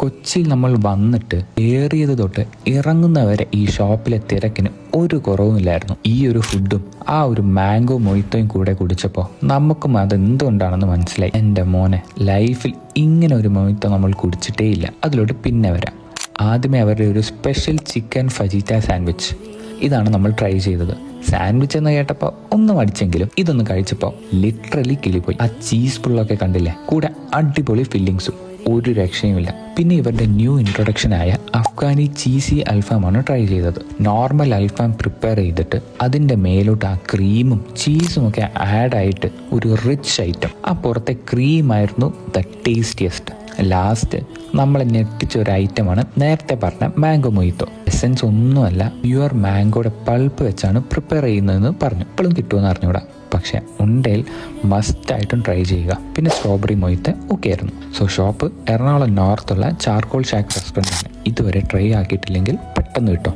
കൊച്ചിയിൽ നമ്മൾ വന്നിട്ട് ഏറിയത് തൊട്ട് ഇറങ്ങുന്നവരെ ഈ ഷോപ്പിലെ തിരക്കിന് ഒരു കുറവുമില്ലായിരുന്നു. ഈ ഒരു ഫുഡും ആ ഒരു മാംഗോ മൊയ്ത്തോയും കൂടെ കുടിച്ചപ്പോൾ നമുക്കും അത് എന്തുകൊണ്ടാണെന്ന് മനസ്സിലായി. എന്റെ മോനെ ലൈഫിൽ ഇങ്ങനെ ഒരു മൊയ്ത്തോ നമ്മൾ കുടിച്ചിട്ടേ ഇല്ല അതിലോട്ട് പിന്നെ വരാം. ആദ്യമേ അവരുടെ ഒരു സ്പെഷ്യൽ ചിക്കൻ ഫജീറ്റ സാൻഡ്വിച്ച്. ഇതാണ് നമ്മൾ ട്രൈ ചെയ്തത്. സാൻഡ്വിച്ച് എന്ന് കേട്ടപ്പോൾ ഒന്ന് മടിച്ചെങ്കിലും ഇതൊന്ന് കഴിച്ചപ്പോൾ ലിറ്ററലി കിളിപ്പോയി ആ ചീസ് പുള്ളൊക്കെ കണ്ടില്ലേ? കൂടെ അടിപൊളി ഫില്ലിങ്സും ഒരു രക്ഷയുമില്ല. പിന്നെ ഇവരുടെ ന്യൂ ഇൻട്രൊഡക്ഷൻ ആയ അഫ്ഗാനി ചീസി അൽഫാമാണ് ട്രൈ ചെയ്തത്. നോർമൽ അൽഫാം പ്രിപ്പയർ ചെയ്തിട്ട് അതിന്റെ മേലോട്ട് ആ ക്രീമും ചീസും ഒക്കെ ആഡ് ആയിട്ട് ഒരു റിച്ച് ഐറ്റം ആ പുറത്തെ ക്രീമായിരുന്നു ദ ടേസ്റ്റിയസ്റ്റ് ലാസ്റ്റ് നമ്മൾ ഞെട്ടിച്ച ഒരു ഐറ്റമാണ് നേരത്തെ പറഞ്ഞ മാംഗോ മൊയ്ത്തോ എസെൻസ് ഒന്നുമല്ല പ്യുവർ മാംഗോയുടെ പൾപ്പ് വെച്ചാണ് പ്രിപ്പയർ ചെയ്യുന്നതെന്ന് പറഞ്ഞു. ഇപ്പോഴും കിട്ടുമെന്ന് അറിഞ്ഞൂടാ പക്ഷെ ഉണ്ടേൽ മസ്റ്റായിട്ടും ട്രൈ ചെയ്യുക. പിന്നെ സ്ട്രോബെറി മൊയ്ത്ത് ഒക്കെ ആയിരുന്നു. സോ ഷോപ്പ് എറണാകുളം നോർത്തുള്ള ചാർക്കോൾ ഷാക്ക് റെസ്റ്റോറന്റ് ആണ്. ഇതുവരെ ട്രൈ ആക്കിയിട്ടില്ലെങ്കിൽ പെട്ടെന്ന് കിട്ടും.